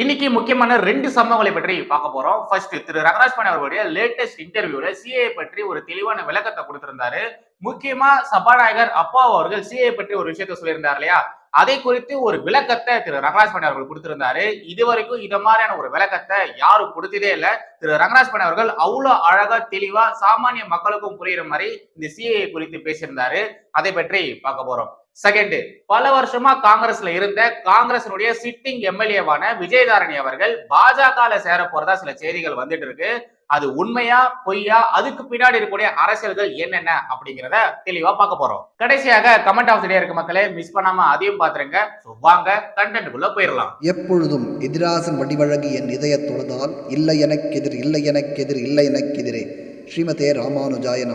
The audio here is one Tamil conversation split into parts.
இன்னைக்கு முக்கியமான ரெண்டு சம்பவங்களை பற்றி பார்க்க போறோம். ஃபர்ஸ்ட் திரு ரங்கராஜ் பாண்டே அவர்களுடைய லேட்டஸ்ட் இன்டர்வியூல சிஏ பற்றி ஒரு தெளிவான விளக்கத்தை கொடுத்திருந்தாரு. முக்கியமா சபாநாயகர் அப்பா அவர்கள் சிஏ பற்றி ஒரு விஷயத்த சொல்லியிருந்தார் இல்லையா? அதை குறித்து ஒரு விளக்கத்தை திரு ரங்கராஜ் பாண்டே அவர்கள் கொடுத்திருந்தாரு. இது வரைக்கும் இது மாதிரியான ஒரு விளக்கத்தை யாரும் கொடுத்ததே இல்ல. திரு ரங்கராஜ் பாண்டே அவர்கள் அவ்வளவு அழகா தெளிவா சாமானிய மக்களுக்கும் புரியுற மாதிரி இந்த சிஏ குறித்து பேசியிருந்தாரு. அதை பற்றி பார்க்க போறோம். செகண்ட் பல வருஷமா காங்கிரஸ்ல இருந்த காங்கிரசினுடைய சிட்டிங் எம்எல்ஏவான விஜயதாரணி அவர்கள் பாஜகல சேர போறதா சில செய்திகள் வந்துட்டு இருக்கு. அது உண்மையா பொய்யா அதுக்கு பின்னாடி இருக்கக்கூடிய அரசியல்கள் என்னென்ன அப்படிங்கிறத தெளிவா பார்க்க போறோம். கடைசியாக கமெண்ட் ஆஃப் டே இருக்க மக்களே மிஸ் பண்ணாம அதையும் பாத்துருங்க. வாங்க கண்டென்ட்டுக்குள்ள போயிடலாம் எப்பொழுதும் எதிராசன் வடிவழகு என் இதய தொழுதால் இல்லை எனக்கெதிர் இல்லை எனக்கெதிர் இல்லை எனக்கெதிரே ஸ்ரீமதே ராமானுஜாய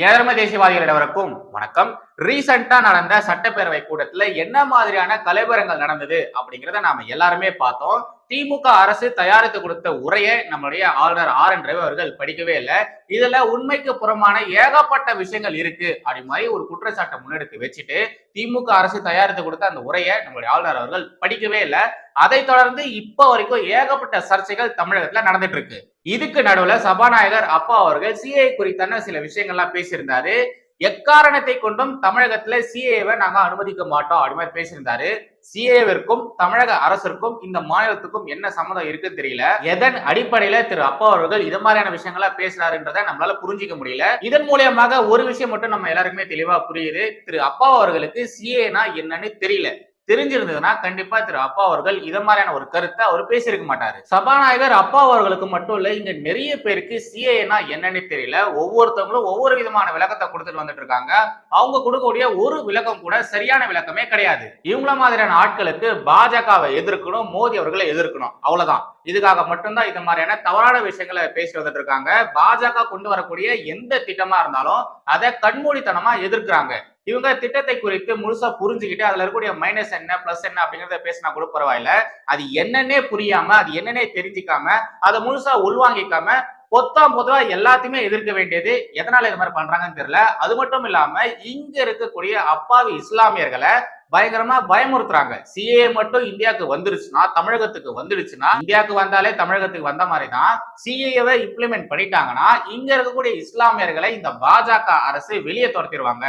நமஹா தேசியவாதிகளிடவருக்கும் வணக்கம். ரீசெண்டா நடந்த சட்டப்பேரவை கூட்டத்துல என்ன மாதிரியான கலைவரங்கள் நடந்தது அப்படிங்கிறத நாம எல்லாருமே பார்த்தோம். திமுக அரசு தயாரித்து கொடுத்த உரையை நம்மளுடைய ஆளுநர் ஆர் என் ரவி அவர்கள் படிக்கவே இல்லை. இதுல உண்மைக்கு புறமான ஏகப்பட்ட விஷயங்கள் இருக்கு அப்படி மாதிரி ஒரு குற்றச்சாட்டை முன்னெடுத்து வச்சுட்டு திமுக அரசு தயாரித்து கொடுத்த அந்த உரையை நம்மளுடைய ஆளுநர் அவர்கள் படிக்கவே இல்லை. அதை தொடர்ந்து இப்ப வரைக்கும் ஏகப்பட்ட சர்ச்சைகள் தமிழகத்துல நடந்துட்டு இருக்கு. இதுக்கு நடுவுல சபாநாயகர் அப்பா அவர்கள் சிஐ குறித்தான சில விஷயங்கள்லாம் பேசியிருந்தாரு. எக்காரணத்தை கொண்டும் தமிழகத்துல சிஏவை நாங்க அனுமதிக்க மாட்டோம் அப்படி மாதிரி பேசியிருந்தாரு. சிஏவிற்கும் தமிழக அரசிற்கும் இந்த மாநிலத்துக்கும் என்ன சம்மந்தம் இருக்குன்னு தெரியல. எதன் அடிப்படையில திரு அப்பா அவர்கள் இது மாதிரியான விஷயங்களா பேசுறாருன்றதை நம்மளால புரிஞ்சிக்க முடியல. இதன் மூலியமாக ஒரு விஷயம் மட்டும் நம்ம எல்லாருக்குமே தெளிவா புரியுது. திரு அப்பா அவர்களுக்கு சிஏனா என்னன்னு தெரியல. தெரிஞ்சிருந்ததுன்னா கண்டிப்பா திரு அப்பா அவர்கள் இத மாதிரியான ஒரு கருத்தை அவர் பேசியிருக்க மாட்டாரு. சபாநாயகர் அப்பா அவர்களுக்கு மட்டும் இல்ல இங்க நிறைய பேருக்கு சிஏனா என்னன்னு தெரியல. ஒவ்வொருத்தவங்களும் ஒவ்வொரு விதமான விளக்கத்தை கொடுத்துட்டு வந்துட்டு இருக்காங்க. அவங்க கொடுக்கக்கூடிய ஒரு விளக்கம் கூட சரியான விளக்கமே கிடையாது. இவங்கள மாதிரியான ஆட்களுக்கு பாஜகவை எதிர்க்கணும் மோடி அவர்களை எதிர்க்கணும். அவ்வளவுதான். இதுக்காக மட்டும்தான் இந்த மாதிரியான தவறான விஷயங்களை பேசி வந்துட்டு இருக்காங்க. பாஜக கொண்டு வரக்கூடிய எந்த திட்டமா இருந்தாலும் அதை கண்மூடித்தனமா எதிர்க்கிறாங்க. இவங்க திட்டத்தை குறித்து முழுசா புரிஞ்சுக்கிட்டு அதுல இருக்கக்கூடிய மைனஸ் என்ன பிளஸ் என்ன அப்படிங்கறத பேசினா கூட பரவாயில்ல. அது என்னன்னே புரியாம அது என்னன்னே தெரிஞ்சுக்காம அதை முழுசா உள்வாங்கிக்காம பொத்தாம் பொதுவா எல்லாத்தையுமே எதிர்க்க வேண்டியது எதனால இது மாதிரி பண்றாங்கன்னு தெரியல. அது மட்டும் இல்லாம இங்க இருக்கக்கூடிய அப்பாவி இஸ்லாமியர்களை பயங்கரமா பயமுறுத்துறாங்க. சிஏ மட்டும் இந்தியாவுக்கு வந்துருச்சுன்னா தமிழகத்துக்கு வந்துடுச்சுன்னா இந்தியாவுக்கு வந்தாலே தமிழகத்துக்கு வந்த மாதிரி தான் சிஏவை இம்ப்ளிமெண்ட் பண்ணிட்டாங்கன்னா இங்க இருக்கக்கூடிய இஸ்லாமியர்களை இந்த பாஜக அரசு வெளியே துரத்திடுவாங்க.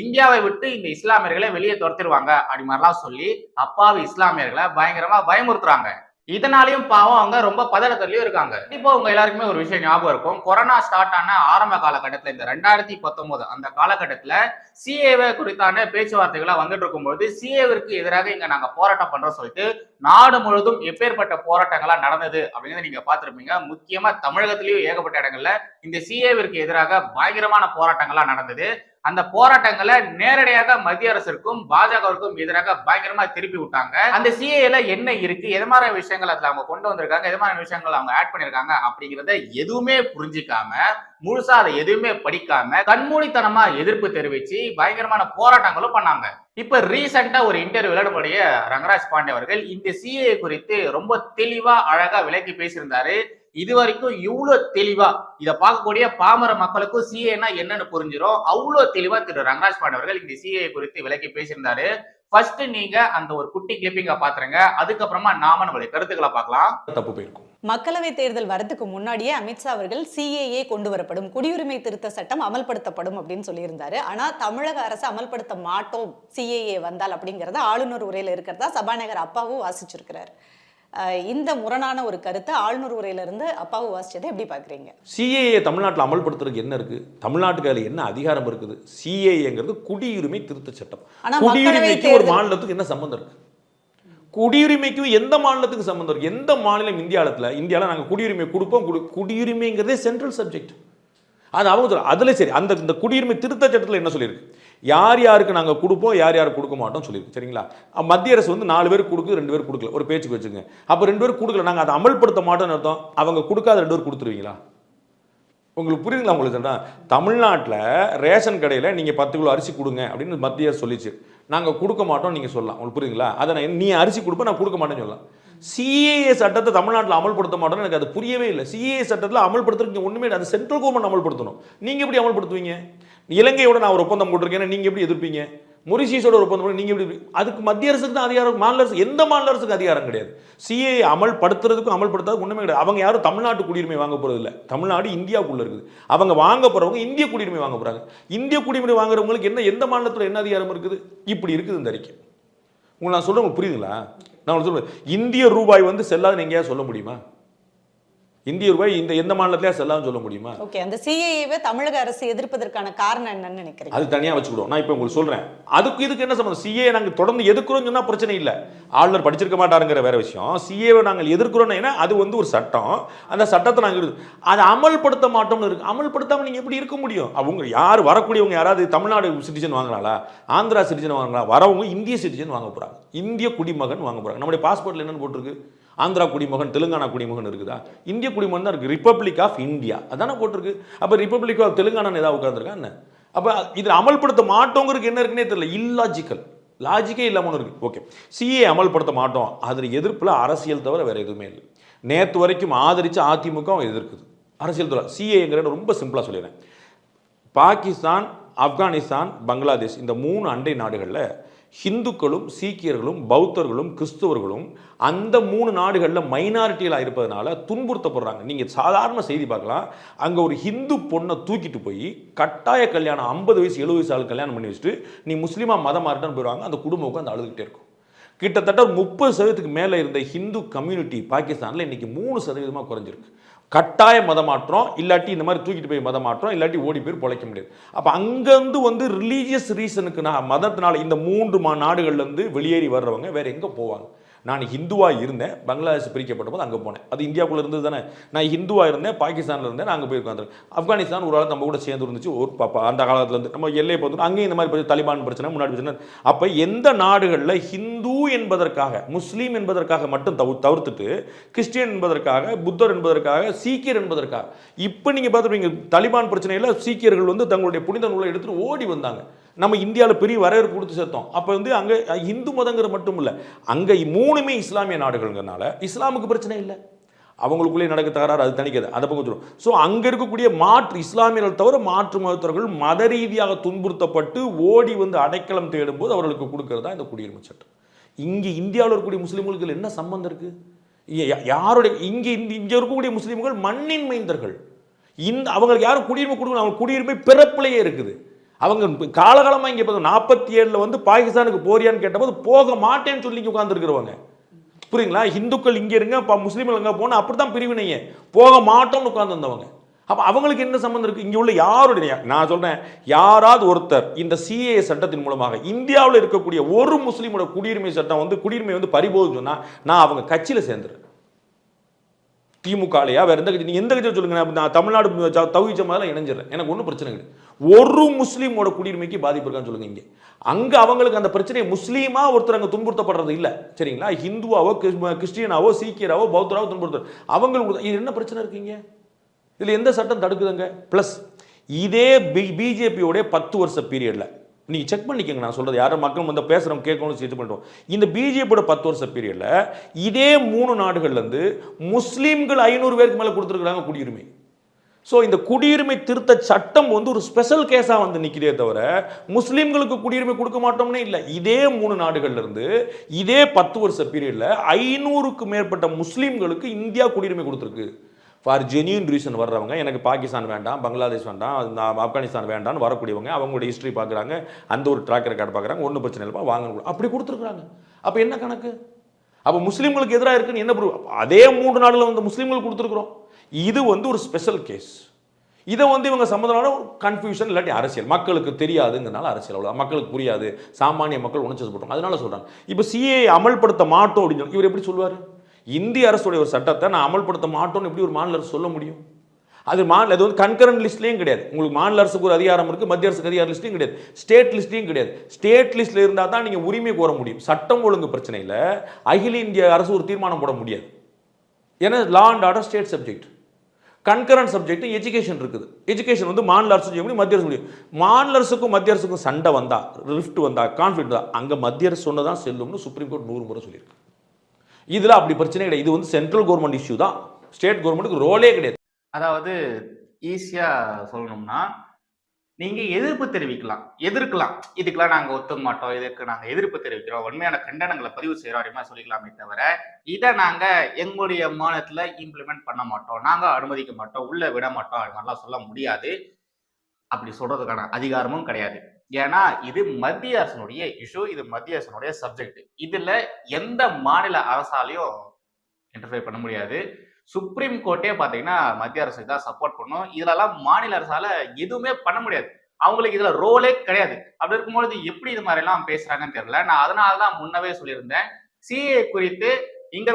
இந்தியாவை விட்டு இந்த இஸ்லாமியர்களை வெளியே துரத்திடுவாங்க அப்படி மாதிரிலாம் சொல்லி அப்பாவி இஸ்லாமியர்களை பயங்கரமா பயமுறுத்துறாங்க. இதனாலையும் பாவம் அவங்க ரொம்ப பதட்டத்துலயும் இருக்காங்க. இப்போ உங்க எல்லாருக்குமே ஒரு விஷயம் ஞாபகம் இருக்கும். கொரோனா ஸ்டார்ட் ஆன ஆரம்ப காலகட்டத்துல இந்த ரெண்டாயிரத்தி பத்தொன்பது அந்த காலகட்டத்துல சிஏவை குறித்தான பேச்சுவார்த்தைகளா வந்துட்டு இருக்கும்போது சிஏவிற்கு எதிராக இங்க நாங்க போராட்டம் பண்றோம் சொல்லிட்டு நாடு முழுவதும் எப்பேற்பட்ட போராட்டங்களா நடந்தது அப்படிங்கிறத நீங்க பார்த்துருப்பீங்க. முக்கியமா தமிழகத்திலயும் ஏகப்பட்ட இடங்கள்ல இந்த சிஏவிற்கு எதிராக பயங்கரமான போராட்டங்களா நடந்தது. அந்த போராட்டங்களை நேரடியாக மத்திய அரசிற்கும் பாஜகவிற்கும் எதிராக பயங்கரமா திருப்பி விட்டாங்க. அந்த சிஏல என்ன இருக்கு? எது மாதிரி விஷயங்கள் அதுல அவங்க கொண்டு வந்திருக்காங்க? எது மாதிரி விஷயங்கள் அவங்க ஆட் பண்ணிருக்காங்க? அப்படிங்கிறத எதுவுமே புரிஞ்சிக்காம முழுசா அதை எதுவுமே படிக்காம கண்மூடித்தனமா எதிர்ப்பு தெரிவிச்சு பயங்கரமான போராட்டங்களும் பண்ணாங்க. இப்ப ரீசெண்டா ஒரு இன்டர்வியூல நம்முடைய ரங்கராஜ் பாண்டே அவர்கள் இந்த சிஏ குறித்து ரொம்ப தெளிவா அழகா விலக்கி பேசியிருந்தாரு. இது வரைக்கும் இவ்வளவு தெளிவா இத பார்க்கக்கூடிய பாமர மக்களுக்கும் சிஏனா என்னன்னு புரிஞ்சிடும் அவ்வளவு தெளிவா திரு ரங்கராஜ் பாண்டே அவர்கள் இந்த சிஏ குறித்து விளக்கி பேசியிருந்தாரு. ஃபர்ஸ்ட் நீங்க அந்த ஒரு குட்டி கிளிப்பிங்க பாத்துருங்க. அதுக்கப்புறமா நாம நம்மளுடைய கருத்துக்களை பார்க்கலாம். தப்பு போயிருக்கும். மக்களவை தேர்தல் வரதுக்கு முன்னாடியே அமித்ஷா அவர்கள் சிஏஏ கொண்டு வரப்படும் குடியுரிமை திருத்த சட்டம் அமல்படுத்தப்படும் அப்படின்னு சொல்லியிருந்தாரு. ஆனா தமிழக அரசு அமல்படுத்த மாட்டோம். சிஏஏ வந்தால் அப்படிங்கறத ஆளுநர் உரையில இருக்கிறதா சபாநாயகர் அப்பாவும் வாசிச்சிருக்கிறார். இந்த முரணான ஒரு கருத்தை ஆளுநர் உரையில இருந்து அப்பாவும் வாசிச்சதை எப்படி பாக்குறீங்க சிஏஏ தமிழ்நாட்டில் அமல்படுத்துறதுக்கு என்ன இருக்கு? தமிழ்நாட்டுக்கு அதில் என்ன அதிகாரம் இருக்குது? சிஏஏங்கிறது குடியுரிமை திருத்த சட்டம். குடியுரிமைக்கு ஒரு மாநிலத்துக்கு என்ன சம்பந்தம் இருக்கு? குடியுரிமைக்கும் எந்த மாநிலத்துக்கு சம்பந்தம் இருக்கு? எந்த மாநிலம் இந்தியாவில் இந்தியாவில் நாங்கள் குடியுரிமை கொடுப்போம். குடி- குடியுரிமைங்கிறதே சென்ட்ரல் சப்ஜெக்ட் அது அவங்க சொல்ல அதில் சரி. அந்த இந்த குடியுரிமை திருத்த சட்டத்தில் என்ன சொல்லியிருக்கு? யார் யாருக்கு நாங்கள் கொடுப்போம் யார் யாருக்கு கொடுக்க மாட்டோம் சொல்லியிருக்கோம் சரிங்களா? மத்திய அரசு வந்து நாலு பேர் கொடுக்கு ரெண்டு பேர் கொடுக்கல. ஒரு பேச்சுக்கு வச்சுங்க அப்போ ரெண்டு பேர் கொடுக்கல நாங்கள் அதை அமல்படுத்த மாட்டோம்னு அர்த்தம். அவங்க கொடுக்காத ரெண்டு பேர் கொடுத்துருவீங்களா? உங்களுக்கு புரியுதுங்களா உங்களுக்கு சொல்றேன் தமிழ்நாட்டில் ரேஷன் கடையில் நீங்கள் பத்து கிலோ அரிசி கொடுங்க அப்படின்னு மத்திய அரசு சொல்லிச்சு. நாங்கள் கொடுக்க மாட்டோம் நீங்கள் சொல்லலாம். உங்களுக்கு புரியுதுங்களா? அதை நான் நீ அரிசி கொடுப்ப நான் கொடுக்க மாட்டேன்னு சொல்லலாம். சிஏஏ சட்டத்தை தமிழ்நாட்டில் அமல்படுத்த மாட்டோம்னு எனக்கு அது புரியவே இல்லை. சிஏஏ சட்டத்தில் அமல்படுத்துறதுக்கு ஒன்றுமே இல்லை. அது சென்ட்ரல் கவர்மெண்ட் அமல்படுத்தணும். நீங்கள் எப்படி அமல்படுத்துவீங்க? இலங்கையோட நான் ஒரு ஒப்பந்தம் போட்டிருக்கேன். நீங்கள் எப்படி எதிர்ப்பீங்க? மொரிசியஸோட ஒரு ஒப்பந்தம் நீங்கள் நீங்க அதுக்கு மத்திய அரசுக்கு தான் அதிகாரம் மாநில அரசு எந்த மாநில அரசுக்கு அதிகாரம் கிடையாது. சிஏ அமல்படுத்துறதுக்கும் அமல்படுத்தாது ஒண்ணுமே கிடையாது. அவங்க யாரும் தமிழ்நாட்டு குடியுரிமை வாங்க போறது இல்ல. தமிழ்நாடு இந்தியாவுக்குள்ள இருக்குது. அவங்க வாங்க போறவங்க இந்திய குடியுரிமை வாங்க போறாங்க. இந்திய குடியுரிமை வாங்குறவங்களுக்கு என்ன எந்த மாநிலத்தில் என்ன அதிகாரம் இருக்குது? இப்படி இருக்குது இந்த அறிக்கை. உங்களுக்கு நான் சொல்றேன் உங்களுக்கு புரியுதுங்களா? நான் உங்களுக்கு சொல்றேன். இந்திய ரூபாய் வந்து செல்லாதுன்னு எங்கேயா சொல்ல முடியுமா? இந்திய ரூபாய் இந்த எந்த மாநிலத்திலேயே செல்லாதுன்னு சொல்ல முடியுமா? ஓகே அந்த சிஏஏவை தமிழக அரசு எதிர்ப்பதற்கான காரணம் என்னன்னு நினைக்கிறீங்க? அது தனியாக வச்சுக்கிடுவோம். நான் இப்போ உங்களுக்கு சொல்கிறேன் அதுக்கு இதுக்கு என்ன சம்மந்தம் சிஏ நாங்கள் தொடர்ந்து எதிர்க்கிறோம்னு சொன்னால் பிரச்சனை இல்லை. ஆளுநர் படிச்சிருக்க மாட்டாருங்கிற வேற விஷயம். சிஏவை நாங்கள் எதிர்க்கிறோம்னு ஏன்னா அது வந்து ஒரு சட்டம். அந்த சட்டத்தை நாங்கள் அதை அமல்படுத்த மாட்டோம்னு இருக்கு. அமல்படுத்தாமல் நீங்கள் எப்படி இருக்க முடியும்? அவங்க யார் வரக்கூடியவங்க? யாராவது தமிழ்நாடு சிட்டிசன் வாங்குறாங்களா ஆந்திரா சிட்டிசன் வாங்குறாங்களா வரவங்க இந்திய சிட்டிசன் வாங்க போகிறாங்க இந்திய குடிமகன் வாங்க போகிறாங்க நம்முடைய பாஸ்போர்ட்டில் என்னன்னு போட்டிருக்கு? ஆந்திரா குடிமகன் தெலுங்கானா குடிமகன் இருக்குதா? இந்திய குடிமகன் தான் இருக்கு. ரிப்பப்ளிக் ஆஃப் இந்தியா அதானே போட்டிருக்கு. அப்போ ரிப்பப்ளிக் ஆஃப் தெலுங்கானா ஏதாவது உட்காந்துருக்கா என்ன? அப்போ இதில் அமல்படுத்த மாட்டோங்கிறதுக்கு என்ன இருக்குன்னே தெரியல. இல்லாஜிக்கல் லாஜிக்கே இல்லாமல் இருக்கு. ஓகே சிஏ அமல்படுத்த மாட்டோம். அதில் எதிர்ப்பில் அரசியல் தவிர வேறு எதுவுமே இல்லை. நேற்று வரைக்கும் ஆதரித்து அதிமுக எதிர்க்குது. அரசியல் தவிர சிஏங்கிறத ரொம்ப சிம்பிளாக சொல்லிடுறேன். பாகிஸ்தான் ஆப்கானிஸ்தான் பங்களாதேஷ் இந்த மூணு அண்டை நாடுகளில் ஹிந்துக்களும் சீக்கியர்களும் பௌத்தர்களும் கிறிஸ்துவர்களும் அந்த மூணு நாடுகளில் மைனாரிட்டிகளாக இருப்பதனால துன்புறுத்தப்படுறாங்க. நீங்கள் சாதாரண செய்தி பார்க்கலாம். அங்கே ஒரு ஹிந்து பொண்ணை தூக்கிட்டு போய் கட்டாய கல்யாணம் ஐம்பது வயசு எழுபது வயசு ஆள் கல்யாணம் பண்ணி வச்சுட்டு நீ முஸ்லீமாக மதம் மாறிட்டான்னு போயிடுவாங்க. அந்த குடும்பம் உட்காந்து அழுதுகிட்டே இருக்கும். கிட்டத்தட்ட ஒரு முப்பது சதவீதத்துக்கு மேலே இருந்த ஹிந்து கம்யூனிட்டி பாகிஸ்தானில் இன்றைக்கி மூணு சதவீதமாக குறைஞ்சிருக்கு. கட்டாய மதமாற்றம் இல்லாட்டி இந்த மாதிரி தூக்கிட்டு போய் மதமாற்றம் இல்லாட்டி ஓடி போய் பொழைக்க முடியாது. அப்போ அங்கேருந்து வந்து ரிலீஜியஸ் ரீசனுக்கு நான் மதத்தினால இந்த மூன்று மா நாடுகள்லேருந்து வெளியேறி வர்றவங்க வேறு எங்கே போவாங்க? நான் ஹிந்துவாக இருந்தேன் பங்களாதேஷ் பிரிக்கப்பட்ட போது அங்கே போனேன். அது இந்தியாவுக்குள்ள இருந்தது தானே? நான் ஹிந்துவாக இருந்தேன் பாகிஸ்தானில் இருந்தேன் நான் அங்கே போய் உட்காந்துருக்கேன் ஆப்கானிஸ்தான் ஒரு ஆள் நம்ம கூட சேர்ந்து இருந்துச்சு ஒரு பாப்பா அந்த காலத்தில் இருந்து. நம்ம எல்லையை பார்த்து அங்கேயும் இந்த மாதிரி தலிபான் பிரச்சனை முன்னாடி பிரச்சனை. அப்போ எந்த நாடுகளில் ஹிந்து என்பதற்காக முஸ்லீம் என்பதற்காக மட்டும் தவு தவிர்த்துட்டு கிறிஸ்டியன் என்பதற்காக புத்தர் என்பதற்காக சீக்கியர் என்பதற்காக. இப்போ நீங்கள் பார்த்துருப்பீங்க தலிபான் பிரச்சனையில் சீக்கியர்கள் வந்து தங்களுடைய புனித நூலை எடுத்துகிட்டு ஓடி வந்தாங்க. நம்ம இந்தியாவில் பெரிய வரவேற்பு கொடுத்து சேர்த்தோம் அப்போ வந்து அங்கே இந்து மதங்கிற மட்டும் இல்லை அங்கே மூணுமே இஸ்லாமிய நாடுகள்ங்கிறனால இஸ்லாமுக்கு பிரச்சனை இல்லை. அவங்களுக்குள்ளே நடக்க தகராறு அது தணிக்காது. அதை பக்கம் வச்சிரும் ஸோ அங்கே இருக்கக்கூடிய மாற்று இஸ்லாமியர்கள் தவிர மாற்று மதத்தவர்கள் மத ரீதியாக துன்புறுத்தப்பட்டு ஓடி வந்து அடைக்கலம் தேடும்போது அவர்களுக்கு கொடுக்கறது தான் இந்த குடியுரிமை சட்டம். இங்கே இந்தியாவில் இருக்கக்கூடிய முஸ்லீம்களுக்கு என்ன சம்பந்தம் இருக்குது யாருடைய இங்கே இந்த இங்கே இருக்கக்கூடிய முஸ்லீம்கள் மண்ணின் மைந்தர்கள். இந்த அவங்களுக்கு யாரும் குடியுரிமை கொடுக்கணும் அவங்க குடியுரிமை பிறப்பிலேயே இருக்குது. அவங்க காலகாலமாக இங்கே இப்போ நாற்பத்தி ஏழில் வந்து பாகிஸ்தானுக்கு போறியான்னு கேட்டபோது போக மாட்டேன்னு சொல்லி உட்காந்துருக்குறவங்க புரியுங்களா? இந்துக்கள் இங்கே இருங்க இப்போ முஸ்லீம்கள் அங்கே போனால் அப்படி தான் பிரிவினையே. போக மாட்டோம்னு உட்காந்துருந்தவங்க அப்போ அவங்களுக்கு என்ன சம்மந்தம் இருக்குது இங்கே உள்ள யாருடைய நான் சொல்கிறேன் யாராவது ஒருத்தர் இந்த சிஏ சட்டத்தின் மூலமாக இந்தியாவில் இருக்கக்கூடிய ஒரு முஸ்லீமோட குடியுரிமை சட்டம் வந்து குடியுரிமை வந்து பறிபோகுதுன்னு சொன்னால் நான் அவங்க கட்சியில் சேர்ந்துருக்கேன் திமுகலையா வேற எந்த கட்சி? நீங்க எந்த கட்சியை சொல்லுங்க? நான் நான் தமிழ்நாடு தகுதி தௌஹீத் இணைஞ்சிடறேன். எனக்கு ஒன்றும் பிரச்சனை கிடையாது. ஒரு முஸ்லீமோட குடியுரிமைக்கு பாதிப்பு இருக்கான்னு சொல்லுங்க இங்கே. அங்கே அவங்களுக்கு அந்த பிரச்சனையை முஸ்லீமா ஒருத்தர் அங்கே துன்புறுத்தப்படுறது இல்லை. சரிங்களா? ஹிந்துவாவோ கிறிஸ்டியனாவோ சீக்கியராவோ பௌத்தராவோ துன்புறுத்தர் அவங்களுக்கு இது என்ன பிரச்சனை இருக்கீங்க இதில் எந்த சட்டம் தடுக்குதுங்க? ப்ளஸ் இதே பி பிஜேபியோட பத்து வருஷ பீரியடில் நீங்கள் செக் பண்ணிக்கங்க நான் சொல்கிறது யாரும் மக்கள் வந்து பேசுகிறோம் கேட்கணும் செக் பண்ணுறோம் இந்த பிஜேபியோட பத்து வருஷ பீரியடில் இதே மூணு நாடுகள்லேருந்து முஸ்லீம்கள் ஐநூறு பேருக்கு மேலே கொடுத்துருக்குறாங்க குடியுரிமை. ஸோ இந்த குடியுரிமை திருத்த சட்டம் வந்து ஒரு ஸ்பெஷல் கேஸாக வந்து நிற்கிறதே தவிர முஸ்லீம்களுக்கு குடியுரிமை கொடுக்க மாட்டோம்னே இல்லை. இதே மூணு நாடுகள்லேருந்து இதே பத்து வருஷ பீரியடில் ஐநூறுக்கு மேற்பட்ட முஸ்லீம்களுக்கு இந்தியா குடியுரிமை கொடுத்துருக்கு. ஃபார் ஜென்யூன் ரீசன் வர்றவங்க எனக்கு பாகிஸ்தான் வேண்டாம் பங்களாதேஷ் வேண்டாம் ஆப்கானிஸ்தான் வேண்டாம்னு வரக்கூடியவங்க அவங்களோட ஹிஸ்ட்ரி பார்க்குறாங்க அந்த ஒரு ட்ராக் ரெக்கார்டு பார்க்குறாங்க ஒன்றும் பிரச்சனை இல்லைப்பா வாங்க அப்படி கொடுத்துருக்குறாங்க. அப்போ என்ன கணக்கு? அப்போ முஸ்லீம்களுக்கு எதிராக இருக்குன்னு என்ன proof? அதே மூன்று நாளில் வந்து முஸ்லீம்களுக்கு கொடுத்துருக்குறோம். இது வந்து ஒரு ஸ்பெஷல் கேஸ் இதை வந்து இவங்க சம்மந்தமான கன்ஃபியூஷன் இல்லாட்டி அரசியல். மக்களுக்கு தெரியாதுங்கிறனால அரசியல் அவ்வளோ மக்களுக்கு புரியாது. சாமானிய மக்கள் உணர்ச்சி போட்டோம் அதனால சொல்கிறாங்க இப்போ சிஏ அமல்படுத்த மாட்டோம் அப்படின்னு இவர் எப்படி சொல்லுவார்? இந்திய அரசுடைய ஒரு சட்டத்தை நான் அமல்படுத்த மாட்டோம்னு எப்படி ஒரு மாநில அரசு சொல்ல முடியும்? அது மாநில அது வந்து கன்கரண்ட் லிஸ்ட்லேயும் கிடையாது. உங்களுக்கு மாநில அரசுக்கு ஒரு அதிகாரம் இருக்குது மத்திய அரசுக்கு அதிகார லிஸ்ட்லையும் கிடையாது. ஸ்டேட் லிஸ்ட்லையும் கிடையாது. ஸ்டேட் லிஸ்ட்டில் இருந்தால் தான் நீங்கள் உரிமை கோர முடியும். சட்டம் ஒழுங்கு பிரச்சனையில் அகில இந்திய அரசு ஒரு தீர்மானம் போட முடியாது. ஏன்னா law and order state subject concurrent subject education இருக்குது. எஜுகேஷன் வந்து மாநில அரசு செய்ய முடியும் மத்திய அரசு முடியும். மாநில அரசுக்கும் மத்திய அரசுக்கும் சண்டை வந்தால் ரிஃப்ட் வந்தால் கான்ஃபிளிக் தான் அங்கே மத்திய அரசு சொன்னதான் செல்லும்னு சுப்ரீம் கோர்ட் நூறு முறை சொல்லியிருக்கு. இதில் அப்படி பிரச்சனை கிடையாது. இது வந்து சென்ட்ரல் கவர்மெண்ட் இஷ்யூ தான். ஸ்டேட் கவர்மெண்ட்டுக்கு ரோலே கிடையாது. அதாவது ஈஸியாக சொல்லணும்னா நீங்க எதிர்ப்பு தெரிவிக்கலாம். எதிர்க்கலாம். இதுக்கெல்லாம் நாங்க ஒத்துக்க மாட்டோம். இதுக்கு நாங்க எதிர்ப்பு தெரிவிக்கிறோம். உண்மையான கண்டனங்களை பதிவு செய்யறோம் அப்படிமா சொல்லிக்கலாமே தவிர இதை நாங்க எங்களுடைய மாநிலத்துல இம்ப்ளிமெண்ட் பண்ண மாட்டோம். நாங்க அனுமதிக்க மாட்டோம். உள்ள விட மாட்டோம். அது மாதிரிலாம் சொல்ல முடியாது. அப்படி சொல்றதுக்கான அதிகாரமும் கிடையாது. ஏன்னா இது மத்திய அரசனுடைய இஷ்யூ இது மத்திய அரசனுடைய சப்ஜெக்ட் இதுல எந்த மாநில அரசாலையும் இன்டர்ஃபியர் பண்ண முடியாது. சுப்ரீம் கோர்ட்டே பாத்தீங்கன்னா மத்திய அரசுக்கு தான் சப்போர்ட் பண்ணும். இதுலலாம் மாநில அரசால எதுவுமே பண்ண முடியாது. அவங்களுக்கு இதுல ரோலே கிடையாது. அப்படி இருக்கும்பொழுது எப்படி இது மாதிரி எல்லாம் பேசுறாங்கன்னு தெரியல. நான் அதனால தான் முன்னவே சொல்லியிருந்தேன். சிஏ குறித்து இங்க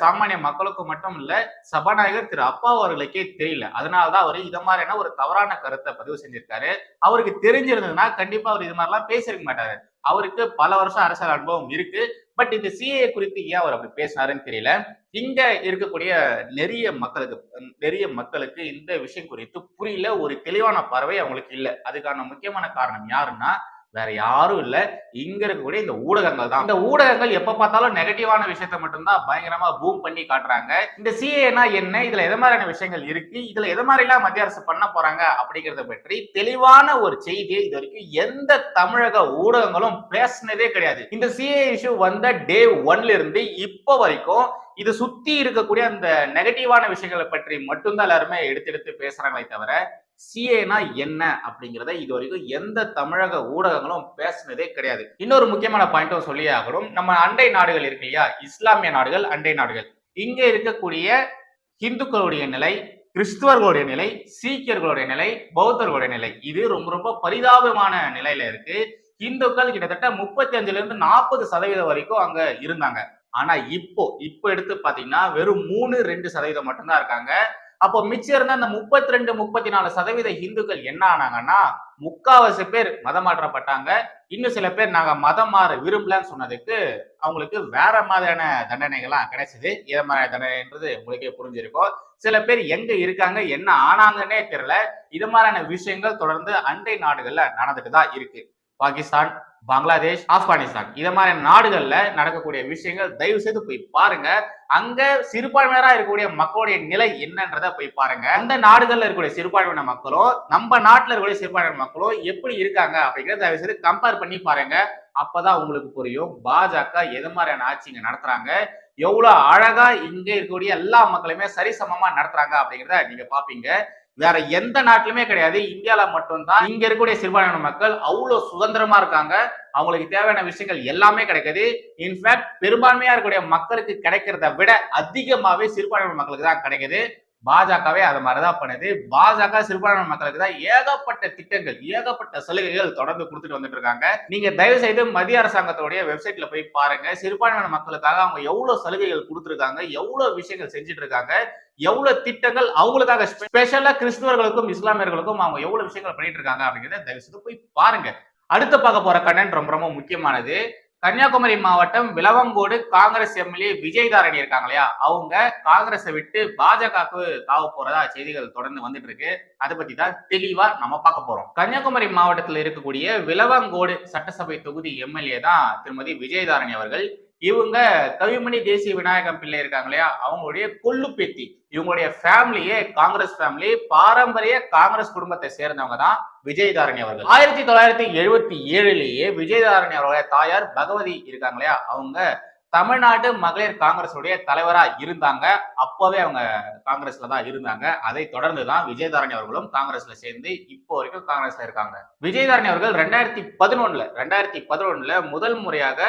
சாமானிய மக்களுக்கும் மட்டும் இல்ல சபாநாயகர் திரு அப்பா அவர்களுக்கே தெரியல. அதனாலதான் அவர் இது மாதிரியான ஒரு தவறான கருத்தை பதிவு செஞ்சிருக்காரு. அவருக்கு தெரிஞ்சிருந்ததுன்னா கண்டிப்பா அவர் இது மாதிரிலாம் பேசிருக்க மாட்டாரு. அவருக்கு பல வருஷம் அரசியல் அனுபவம் இருக்கு. பட் இந்த சிஏ குறித்து ஏன் அவர் அப்படி பேசினாருன்னு தெரியல. இங்க இருக்கக்கூடிய நிறைய மக்களுக்கு நிறைய மக்களுக்கு இந்த விஷயம் குறித்து புரியல. ஒரு தெளிவான பார்வை அவங்களுக்கு இல்லை. அதுக்கான முக்கியமான காரணம் யாருன்னா வேற யாரும் இல்ல. இங்க இருக்கக்கூடிய இந்த ஊடகங்கள் தான். இந்த ஊடகங்கள் எப்ப பார்த்தாலும் நெகட்டிவான விஷயத்த மட்டும்தான் பயங்கரமா பூம் பண்ணி காட்டுறாங்க. இந்த சிஏனா என்ன? இதுல எது மாதிரியான விஷயங்கள் இருக்கு? இதுல எது மாதிரி எல்லாம் மத்திய அரசு பண்ண போறாங்க? அப்படிங்கறத பற்றி தெளிவான ஒரு செய்தியை இது வரைக்கும் எந்த தமிழக ஊடகங்களும் பேசினதே கிடையாது. இந்த சிஏ இஷ்யூ வந்த டே ஒன்ல இருந்து இப்போ வரைக்கும் இது சுத்தி இருக்கக்கூடிய அந்த நெகட்டிவான விஷயங்களை பற்றி மட்டும்தான் எல்லாருமே எடுத்து எடுத்து பேசுறாங்களே தவிர சிஏனா என்ன அப்படிங்கிறத இது வரைக்கும் எந்த தமிழக ஊடகங்களும் பேசினதே கிடையாது. இன்னொரு முக்கியமான பாயிண்ட்டும் சொல்லியே ஆகணும். நம்ம அண்டை நாடுகள் இருக்கு இல்லையா? இஸ்லாமிய நாடுகள் அண்டை நாடுகள். இங்க இருக்கக்கூடிய இந்துக்களுடைய நிலை கிறிஸ்துவர்களுடைய நிலை சீக்கியர்களுடைய நிலை பௌத்தர்களுடைய நிலை இது ரொம்ப ரொம்ப பரிதாபமான நிலையில இருக்கு. இந்துக்கள் கிட்டத்தட்ட முப்பத்தி அஞ்சுல இருந்து நாற்பது சதவீதம் வரைக்கும் அங்க இருந்தாங்க. ஆனா இப்போ இப்போ எடுத்து பாத்தீங்கன்னா வெறும் மூணு ரெண்டு சதவீதம் மட்டும்தான் இருக்காங்க. அப்போ மிச்சம் இருந்த அந்த முப்பத்தி ரெண்டு முப்பத்தி நாலு சதவீத இந்துக்கள் என்ன ஆனாங்கன்னா முக்காவாசி பேர் மதம் மாற்றப்பட்டாங்க இன்னும் சில பேர் நாங்க மதம் மாற விரும்பலன்னு சொன்னதுக்கு அவங்களுக்கு வேற மாதிரியான தண்டனைகள்லாம் கிடைச்சது. எத மாதிரி தண்டனைன்றது உங்களுக்கே புரிஞ்சிருக்கும். சில பேர் எங்க இருக்காங்க என்ன ஆனாங்கன்னே தெரியல. இது மாதிரியான விஷயங்கள் தொடர்ந்து அண்டை நாடுகள்ல நடந்துட்டு தான் இருக்கு. பாகிஸ்தான் பங்களாதேஷ் ஆப்கானிஸ்தான். இதை மாதிரி நாடுகள்ல நடக்கக்கூடிய விஷயங்கள் தயவு செய்து போய் பாருங்க. அங்க சிறுபான்மையினரா இருக்கக்கூடிய மக்களுடைய நிலை என்னன்றத போய் பாருங்க. அந்த நாடுகள்ல இருக்கக்கூடிய சிறுபான்மையின மக்களும் நம்ம நாட்டுல இருக்கக்கூடிய சிறுபான்மையின மக்களும் எப்படி இருக்காங்க அப்படிங்கறத தயவு செய்து கம்பேர் பண்ணி பாருங்க. அப்பதான் உங்களுக்கு புரியும். பாஜக எது மாதிரியான ஆட்சி இங்க நடத்துறாங்க? எவ்வளவு அழகா இங்க இருக்கக்கூடிய எல்லா மக்களுமே சரிசமமா நடத்துறாங்க அப்படிங்கிறத நீங்க பாப்பீங்க வேற எந்த நாட்டிலுமே கிடையாது. இந்தியால மட்டும்தான் இங்க இருக்கக்கூடிய சிறுபான்மையான மக்கள் அவ்வளவு சுதந்திரமா இருக்காங்க. அவங்களுக்கு தேவையான விஷயங்கள் எல்லாமே கிடைக்குது. இன்ஃபேக்ட் பெரும்பான்மையா இருக்கக்கூடிய மக்களுக்கு கிடைக்கிறத விட அதிகமாவே சிறுபான்மையான மக்களுக்கு தான் கிடைக்குது. பாஜகவே அதை மாதிரிதான் பண்ணுது. பாஜக சிறுபான்மை மக்களுக்கு தான் ஏகப்பட்ட திட்டங்கள் ஏகப்பட்ட சலுகைகள் தொடர்ந்து கொடுத்துட்டு வந்துட்டு இருக்காங்க நீங்க தயவு செய்து மத்திய அரசாங்கத்தோடைய வெப்சைட்ல போய் பாருங்க. சிறுபான்மையான மக்களுக்காக அவங்க எவ்வளவு சலுகைகள் கொடுத்துருக்காங்க எவ்வளவு விஷயங்கள் செஞ்சுட்டு இருக்காங்க எவ்வளவு திட்டங்கள் அவங்களுக்காக ஸ்பெஷலா கிறிஸ்துவர்களுக்கும் இஸ்லாமியர்களுக்கும் அவங்க எவ்வளவு விஷயங்கள் பண்ணிட்டு இருக்காங்க அப்படிங்கிறத தயவு செய்து போய் பாருங்க. அடுத்து பார்க்க போற கண்டென்ட் ரொம்ப ரொம்ப முக்கியமானது. கன்னியாகுமரி மாவட்டம் விளவங்கோடு காங்கிரஸ் எம்எல்ஏ விஜயதாரணி இருக்காங்க இல்லையா அவங்க காங்கிரஸை விட்டு பாஜகவுக்கு தாவ போறதா செய்திகள் தொடர்ந்து வந்துட்டு இருக்கு. அதை பத்தி தான் தெளிவா நம்ம பார்க்க போறோம். கன்னியாகுமரி மாவட்டத்தில் இருக்கக்கூடிய விளவங்கோடு சட்டசபை தொகுதி எம்எல்ஏ தான் திருமதி விஜயதாரணி அவர்கள். இவங்க கவிமணி தேசிய விநாயகம் பிள்ளை இருக்காங்க இல்லையா? அவங்களுடைய கொள்ளு பேத்தி. இவங்களுடைய ஃபேமிலியே காங்கிரஸ் ஃபேமிலி பாரம்பரிய காங்கிரஸ் குடும்பத்தை சேர்ந்தவங்க தான் விஜயதாரணி அவர்கள். ஆயிரத்தி தொள்ளாயிரத்தி எழுபத்தி ஏழுலேயே விஜயதாரணி அவர்களுடைய தாயார் பகவதி இருக்காங்க இல்லையா? அவங்க தமிழ்நாடு மகளிர் காங்கிரஸுடைய தலைவராக இருந்தாங்க. அப்போவே அவங்க காங்கிரஸ்ல தான் இருந்தாங்க. அதை தொடர்ந்து தான் விஜயதாரணி அவர்களும் காங்கிரஸ்ல சேர்ந்து இப்போ வரைக்கும் காங்கிரஸ்ல இருக்காங்க. விஜயதாரணி அவர்கள் ரெண்டாயிரத்தி பதினொன்னுல ரெண்டாயிரத்தி பதினொன்னுல முதல் முறையாக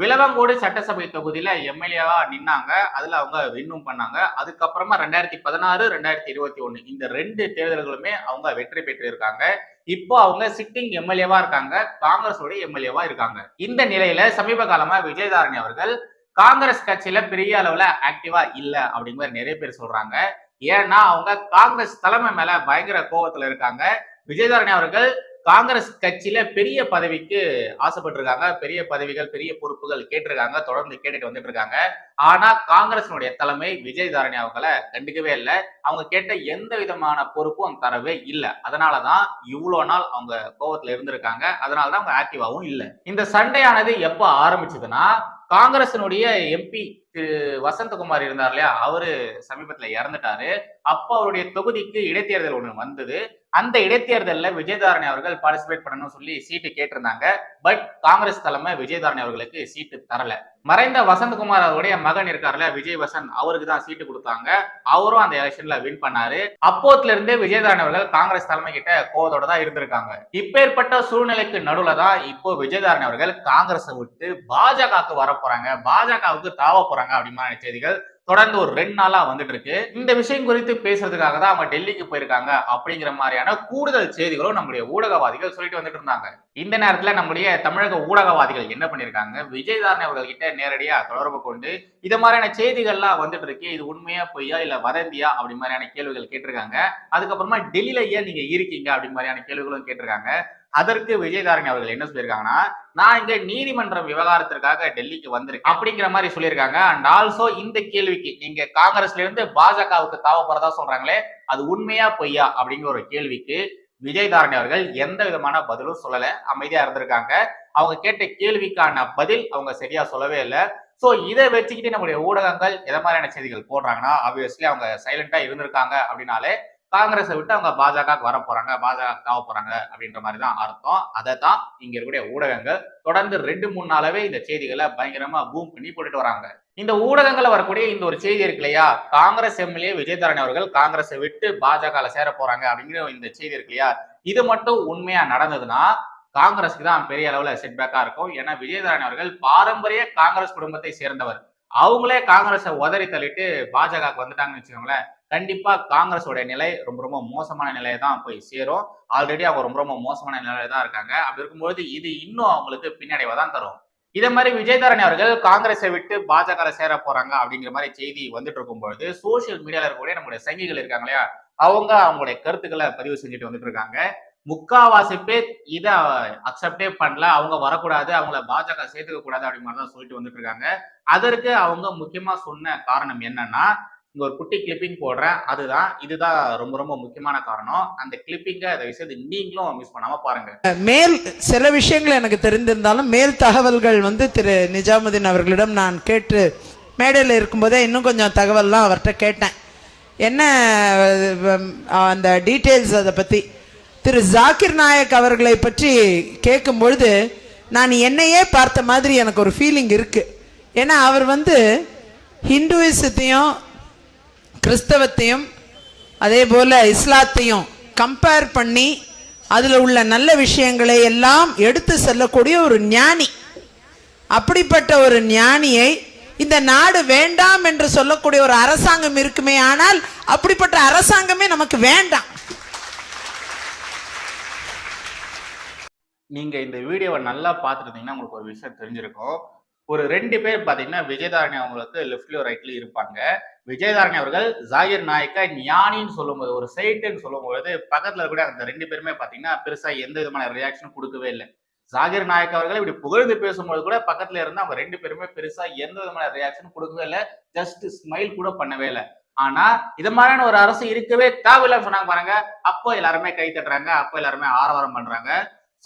விலவங்கோடு சட்டசபை தொகுதியில எம்எல்ஏவா நின்னாங்க. அதுல அவங்க வின்னும் பண்ணாங்க. அதுக்கப்புறமா ரெண்டாயிரத்தி பதினாறு ரெண்டாயிரத்தி இருபத்தி ஒண்ணு இந்த ரெண்டு தேர்தல்களுமே அவங்க வெற்றி பெற்று இருக்காங்க இப்போ அவங்க சிட்டிங் எம்எல்ஏவா இருக்காங்க. காங்கிரஸோட எம்எல்ஏவா இருக்காங்க. இந்த நிலையில சமீப காலமா விஜயதாரணி அவர்கள் காங்கிரஸ் கட்சியில பெரிய அளவுல ஆக்டிவா இல்ல அப்படிங்கிற நிறைய பேர் சொல்றாங்க. ஏன்னா அவங்க காங்கிரஸ் தலைமை மேல பயங்கர கோபத்துல இருக்காங்க. விஜயதாரணி அவர்கள் காங்கிரஸ் கட்சியில பெரிய பதவிக்கு ஆசைப்பட்டிருக்காங்க. பெரிய பதவிகள் பெரிய பொறுப்புகள் கேட்டிருக்காங்க. தொடர்ந்து கேட்டுட்டு வந்துட்டு இருக்காங்க. ஆனா காங்கிரசினுடைய தலைமை விஜய் தாரணி அவங்களை கண்டுக்கவே இல்லை. அவங்க கேட்ட எந்த விதமான பொறுப்பும் தரவே இல்லை. அதனாலதான் இவ்வளோ நாள் அவங்க கோபத்துல இருந்திருக்காங்க. அதனாலதான் அவங்க ஆக்டிவாவும் இல்லை. இந்த சண்டையானது எப்போ ஆரம்பிச்சதுன்னா காங்கிரசினுடைய எம்பி திரு வசந்தகுமார் இருந்தார் இல்லையா அவரு சமீபத்துல இறந்துட்டாரு. அப்போ அவருடைய தொகுதிக்கு இடைத்தேர்தல் ஒண்ணு வந்தது. அந்த இடைத்தேர்தல்ல விஜயதாரணி அவர்கள் பார்ட்டிசிபேட் பண்ணணும்னு சொல்லி சீட்டு கேட்டிருந்தாங்க. பட் காங்கிரஸ் தலைமை விஜயதாரணி அவர்களுக்கு சீட்டு தரல. மறைந்த வசந்தகுமார் அவருடைய மகன் இருக்காருல்ல விஜய் வசந்த் அவருக்கு தான் சீட்டு கொடுத்தாங்க. அவரும் அந்த எலெக்ஷன்ல வின் பண்ணாரு. அப்போத்துல இருந்தே விஜயதாரன் அவர்கள் காங்கிரஸ் தலைமை கிட்ட கோவத்தோட தான் இருந்திருக்காங்க. இப்பேற்பட்ட சூழ்நிலைக்கு நடுவுல தான் இப்போ விஜயதாரன் அவர்கள் காங்கிரஸை விட்டு பாஜகவுக்கு வர போறாங்க. பாஜகவுக்கு தாவ போறாங்க அப்படிமான செய்திகள். தொடர்ந்து ஒரு ரெண்டு நாளா வந்துட்டு இருக்கு. இந்த விஷயம் குறித்து பேசுறதுக்காக தான் அவங்க டெல்லிக்கு போயிருக்காங்க அப்படிங்கிற மாதிரியான கூடுதல் செய்திகளும் நம்முடைய ஊடகவாதிகள் சொல்லிட்டு வந்துட்டு இருந்தாங்க. இந்த நேரத்துல நம்முடைய தமிழக ஊடகவாதிகள் என்ன பண்ணிருக்காங்க? விஜயதாரணி அவர்கள்கிட்ட நேரடியா தொடர்பு கொண்டு இது மாதிரியான செய்திகள்லாம் வந்துட்டு இருக்கு. இது உண்மையா பொய்யா இல்ல வதந்தியா அப்படி மாதிரியான கேள்விகள் கேட்டிருக்காங்க. அதுக்கப்புறமா டெல்லியில ஏன் நீங்க இருக்கீங்க? அப்படி மாதிரியான கேள்விகளும் கேட்டிருக்காங்க. அதற்கு விஜயதாரணி அவர்கள் என்ன சொல்லியிருக்காங்கன்னா நான் இங்க நீதிமன்றம் விவகாரத்திற்காக டெல்லிக்கு வந்திருக்கேன். அப்படிங்கிற மாதிரி சொல்லியிருக்காங்க. அண்ட் ஆல்சோ இந்த கேள்விக்கு நீங்க காங்கிரஸ்ல இருந்து பாஜகவுக்கு தாவ போறதா சொல்றாங்களே அது உண்மையா பொய்யா அப்படிங்கிற ஒரு கேள்விக்கு விஜயதாரணி அவர்கள் எந்த விதமான பதிலும் சொல்லல. அமைதியா இருந்திருக்காங்க. அவங்க கேட்ட கேள்விக்கான பதில் அவங்க சரியா சொல்லவே இல்லை. ஸோ இதை வச்சுக்கிட்டு நம்முடைய ஊடகங்கள் எதை மாதிரியான செய்திகள் போடுறாங்கன்னா ஆப்வியஸ்லி அவங்க சைலண்டா இருந்திருக்காங்க அப்படின்னாலே காங்கிரஸை விட்டு அவங்க பாஜகவுக்கு வர போறாங்க பாஜக தாவ போறாங்க அப்படின்ற மாதிரி தான் அர்த்தம். அதை தான் இங்க இருக்கக்கூடிய ஊடகங்கள் தொடர்ந்து ரெண்டு மூணு நாளாவே இந்த செய்திகளை பயங்கரமா பூம் பண்ணி போட்டுட்டு வராங்க. இந்த ஊடகங்கள்ல வரக்கூடிய இந்த ஒரு செய்தி இருக்கு இல்லையா? காங்கிரஸ் எம்எல்ஏ விஜயதாரணி அவர்கள் காங்கிரஸை விட்டு பாஜக சேர போறாங்க அப்படிங்கிற இந்த செய்தி இருக்கு இல்லையா? இது மட்டும் உண்மையா நடந்ததுன்னா காங்கிரஸ்க்கு தான் பெரிய அளவுல செட்பேக்கா இருக்கும். ஏன்னா விஜயதாரணி அவர்கள் பாரம்பரிய காங்கிரஸ் குடும்பத்தை சேர்ந்தவர். அவங்களே காங்கிரஸை உதறி தள்ளிட்டு பாஜகவுக்கு வந்துட்டாங்கன்னு வச்சுக்கோங்களேன். கண்டிப்பா காங்கிரஸோட நிலை ரொம்ப ரொம்ப மோசமான நிலையை தான் போய் சேரும். ஆல்ரெடி அவங்க ரொம்ப ரொம்ப மோசமான நிலையில தான் இருக்காங்க. அப்படி இருக்கும்போது இது இன்னும் அவங்களுக்கு பின்னடைவை தான் தரும். இதே மாதிரி விஜயதாரணி அவர்கள் காங்கிரஸை விட்டு பாஜக சேர போறாங்க அப்படிங்கிற மாதிரி செய்தி வந்துட்டு இருக்கும்பொழுது சோசியல் மீடியால இருக்கக்கூடிய நம்மளுடைய சங்கிகள் இருக்காங்க இல்லையா? அவங்க அவங்களுடைய கருத்துக்களை பதிவு செஞ்சுட்டு வந்துட்டு இருக்காங்க. முக்காவாசி பேர் இதை அக்செப்டே பண்ணல. அவங்க வரக்கூடாது. அவங்கள பாஜக சேர்த்துக்க கூடாது அப்படி மாதிரி தான் சொல்லிட்டு வந்துட்டு இருக்காங்க. அதற்கு அவங்க முக்கியமா சொன்ன காரணம் என்னன்னா இங்கே ஒரு குட்டி கிளிப்பிங் போடுறேன். அதுதான் இதுதான் ரொம்ப ரொம்ப முக்கியமான காரணம். அந்த கிளிப்பிங்கை அதை விஷயத்து நீங்களும் மிஸ் பண்ணாமல் பாருங்க. மேல் சில விஷயங்கள் எனக்கு தெரிந்திருந்தாலும் மேல் தகவல்கள் வந்து திரு நிஜாமுதீன் அவர்களிடம் நான் கேட்டு மேடையில் இருக்கும்போதே இன்னும் கொஞ்சம் தகவல்லாம் அவர்கிட்ட கேட்டேன். என்ன அந்த டீட்டெயில்ஸ் அதை பற்றி திரு ஜாக்கிர் நாயக் அவர்களை பற்றி கேட்கும் பொழுது நான் என்னையே பார்த்த மாதிரி எனக்கு ஒரு ஃபீலிங் இருக்குது ஏன்னா அவர் வந்து ஹிந்துவிசத்தையும் கிறிஸ்தவத்தையும் அதே போல் இஸ்லாத்தையும் கம்பேர் பண்ணி அதில் உள்ள நல்ல விஷயங்களை எல்லாம் எடுத்து செல்லக்கூடிய ஒரு ஞானி. அப்படிப்பட்ட ஒரு ஞானியை இந்த நாடு வேண்டாம் என்று சொல்லக்கூடிய ஒரு அரசாங்கம் இருக்குமே ஆனால் அப்படிப்பட்ட அரசாங்கமே நமக்கு வேண்டாம். நீங்க இந்த வீடியோவை நல்லா பார்த்துருந்தீங்கன்னா உங்களுக்கு ஒரு விஷயம் தெரிஞ்சிருக்கும். ஒரு ரெண்டு பேர் பாத்தீங்கன்னா விஜயதாரணி அவங்களுக்கு லெஃப்ட்லயும் ரைட்லயும் இருப்பாங்க. விஜயதாரணி அவர்கள் ஜாகிர் நாயக்கா ஞானின்னு சொல்லும்போது ஒரு சைட்டுன்னு சொல்லும்போது பக்கத்துல கூட அந்த ரெண்டு பேருமே பாத்தீங்கன்னா பெருசா எந்த விதமான ரியாக்ஷனும் கொடுக்கவே இல்லை. ஜாகிர் நாயக் அவர்கள் இப்படி புகழ்ந்து பேசும்போது கூட பக்கத்துல இருந்து அவங்க ரெண்டு பேருமே பெருசா எந்த விதமான ரியாக்ஷனும் கொடுக்கவே இல்லை. ஜஸ்ட் ஸ்மைல் கூட பண்ணவே இல்லை. ஆனா இது மாதிரியான ஒரு அரசு இருக்கவே தேவையில்லைன்னு சொன்னாங்க பாருங்க. அப்போ எல்லாருமே கை தட்டுறாங்க. அப்போ எல்லாருமே ஆரவாரம் பண்றாங்க.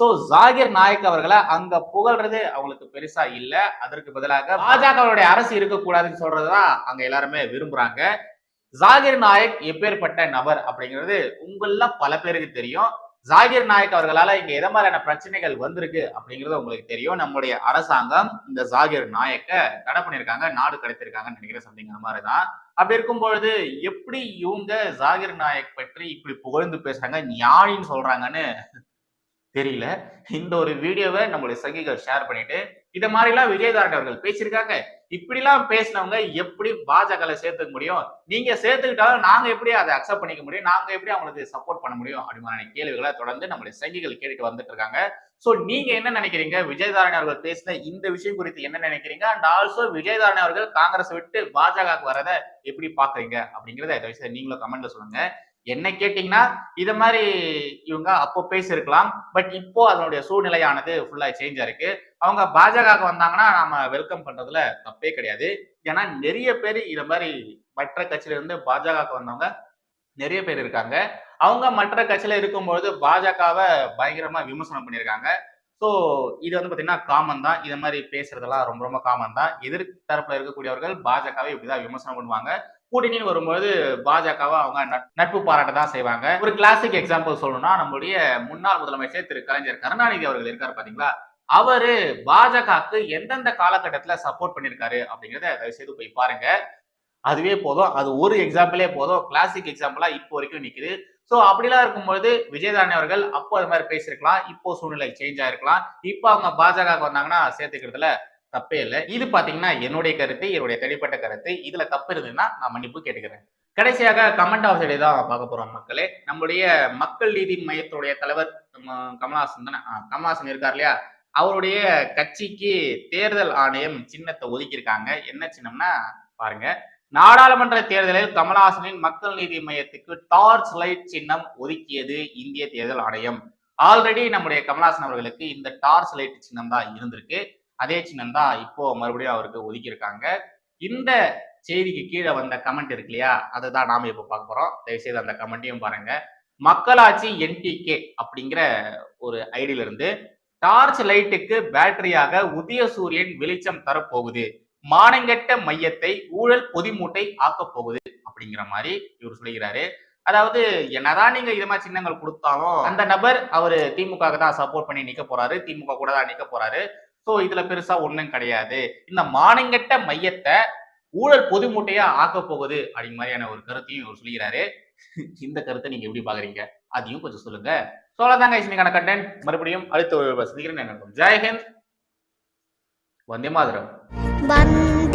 சோ ஜாகிர் நாயக் அவர்களை அங்க புகழ்றது அவங்களுக்கு பெருசா இல்ல. அதற்கு பதிலாக பாஜகவுடைய அரசு இருக்கக்கூடாதுன்னு சொல்றதுதான் அங்க எல்லாருமே விரும்புறாங்க. ஜாகிர் நாயக் எப்பேற்பட்ட நபர் அப்படிங்கிறது உங்கள பல பேருக்கு தெரியும். ஜாகிர் நாயக் அவர்களால இங்க எதை மாதிரியான பிரச்சனைகள் வந்திருக்கு அப்படிங்கிறது உங்களுக்கு தெரியும். நம்முடைய அரசாங்கம் இந்த ஜாகிர் நாயக்கை தடை பண்ணியிருக்காங்க நாடு கடத்திருக்காங்கன்னு நினைக்கிறேன் சம்திங் அந்த மாதிரிதான். அப்படி இருக்கும் பொழுது எப்படி இவங்க ஜாகிர் நாயக் பற்றி இப்படி புகழ்ந்து பேசுறாங்க ஞானின்னு சொல்றாங்கன்னு தெரியல. இந்த ஒரு வீடியோவை நம்மளுடைய சங்கிகள் ஷேர் பண்ணிட்டு இதை மாதிரிலாம் விஜயதாரன் அவர்கள் பேசியிருக்காங்க. இப்படிலாம் பேசினவங்க எப்படி பாஜக சேர்த்துக்க முடியும்? நீங்க சேர்த்துக்கிட்டாலும் நாங்க எப்படி அதை அக்செப்ட் பண்ணிக்க முடியும்? நாங்க எப்படி அவங்களுக்கு சப்போர்ட் பண்ண முடியும்? அப்படிமான கேள்விகளை தொடர்ந்து நம்மளுடைய சங்கிகள் கேட்டுட்டு வந்துட்டு இருக்காங்க சோ நீங்க என்ன நினைக்கிறீங்க? விஜயதாரணி அவர்கள் பேசின இந்த விஷயம் குறித்து என்ன நினைக்கிறீங்க? அண்ட் ஆல்சோ விஜயதாரணி அவர்கள் காங்கிரஸ் விட்டு பாஜகவுக்கு வரத எப்படி பாக்குறீங்க அப்படிங்கறத நீங்களும் கமெண்ட்ல சொல்லுங்க. என்ன கேட்டீங்கன்னா இது மாதிரி இவங்க அப்போ பேசியிருக்கலாம். பட் இப்போ அதனுடைய சூழ்நிலையானது ஃபுல்லா சேஞ்ச் இருக்கு. அவங்க பாஜகவுக்கு வந்தாங்கன்னா நாம வெல்கம் பண்றதுல தப்பே கிடையாது. ஏன்னா நிறைய பேர் இது மாதிரி மற்ற கட்சியில இருந்து பாஜகவுக்கு வந்தவங்க நிறைய பேர் இருக்காங்க. அவங்க மற்ற கட்சியில இருக்கும்பொழுது பாஜகவை பயங்கரமா விமர்சனம் பண்ணியிருக்காங்க. ஸோ இது வந்து பார்த்தீங்கன்னா காமன் தான். இதை மாதிரி பேசுறதெல்லாம் ரொம்ப ரொம்ப காமன் தான். எதிர் தரப்புல இருக்கக்கூடியவர்கள் பாஜகவை இப்படிதான் விமர்சனம் பண்ணுவாங்க. கூட்டணின்னு வரும்போது பாஜகவை அவங்க நட்- நட்பு பாராட்ட தான் செய்வாங்க. ஒரு கிளாசிக் எக்ஸாம்பிள் சொல்லணும்னா நம்மளுடைய முன்னாள் முதலமைச்சர் திரு. கலைஞர் கருணாநிதி அவர்கள் இருக்காரு பாத்தீங்களா? அவரு பாஜகவுக்கு எந்தெந்த காலகட்டத்துல சப்போர்ட் பண்ணிருக்காரு அப்படிங்கறத தயவு செய்து போய் பாருங்க. அதுவே போதும். அது ஒரு எக்ஸாம்பிளே போதும். கிளாசிக் எக்ஸாம்பிளா இப்போ வரைக்கும் நிக்குது. ஸோ அப்படிலாம் இருக்கும்போது விஜயதாரணி அவர்கள் அப்போ அது மாதிரி பேசியிருக்கலாம் இப்போ சூழ்நிலை சேஞ்ச் ஆயிருக்கலாம். இப்போ அவங்க பாஜகவுக்கு வந்தாங்கன்னா சேர்த்துக்கிறதுல தப்பே இல்லை. இது பாத்தீங்கன்னா என்னுடைய கருத்து என்னுடைய தனிப்பட்ட கருத்து. இதுல தப்பு இருந்ததுன்னா நான் மன்னிப்பு கேட்டுக்கிறேன். கடைசியாக கமெண்ட் ஆஃப் சைடே தான் பார்க்க போறோம் மக்களே. நம்மளுடைய மக்கள் நீதி மையத்துடைய தலைவர் கமல்ஹாசன் கமலஹாசன் தானே? கமல்ஹாசன் இருக்கார் இல்லையா? அவருடைய கட்சிக்கு தேர்தல் ஆணையம் சின்னத்தை ஒதுக்கியிருக்காங்க. என்ன சின்னம்னா பாருங்க நாடாளுமன்ற தேர்தலில் கமல்ஹாசனின் மக்கள் நீதி மையத்துக்கு டார்ச் லைட் சின்னம் ஒதுக்கியது இந்திய தேர்தல் ஆணையம். ஆல்ரெடி நம்முடைய கமல்ஹாசன் அவர்களுக்கு இந்த டார்ச் லைட் சின்னம் தான் இருந்திருக்கு. அதே சின்னம் தான் இப்போ மறுபடியும் அவருக்கு ஒதுக்கியிருக்காங்க. இந்த செய்திக்கு கீழே வந்த கமெண்ட் இருக்கு இல்லையா? அதை தான் நாம இப்போ பார்க்க போறோம். தயவுசெய்து அந்த கமெண்ட்டையும் பாருங்க. மக்களாட்சி என்டிகே அப்படிங்கிற ஒரு ஐடியில இருந்து டார்ச் லைட்டுக்கு பேட்டரியாக உதய சூரியன் வெளிச்சம் தரப்போகுது. மானங்கெட்ட மையத்தை ஊழல் பொதிமூட்டை ஆக்கப் போகுது அப்படிங்கிற மாதிரி இவர் சொல்லுகிறாரு அதாவது என்னதான் நீங்க இது மாதிரி சின்னங்கள் கொடுத்தாலும் அந்த நபர் அவர் திமுக தான் சப்போர்ட் பண்ணி நிக்க போறாரு. திமுக கூட தான் நிக்க போறாரு. ஸோ இதுல பெருசா ஒண்ணும் கிடையாது. இந்த மானங்கெட்ட மையத்தை ஊழல் பொது மூட்டையா ஆக்க போகுது அப்படிங்கிற மாதிரியான ஒரு கருத்தையும் இவர் சொல்லுகிறாரு இந்த கருத்தை நீங்க எப்படி பாக்குறீங்க? அதையும் கொஞ்சம் சொல்லுங்க. சோழதாங்க இன்னைக்கான கண்டென்ட் மறுபடியும் அடுத்த ஒரு சந்திக்கிறேன். ஜெயஹிந்த் வந்தே மாதிரம். வந்தே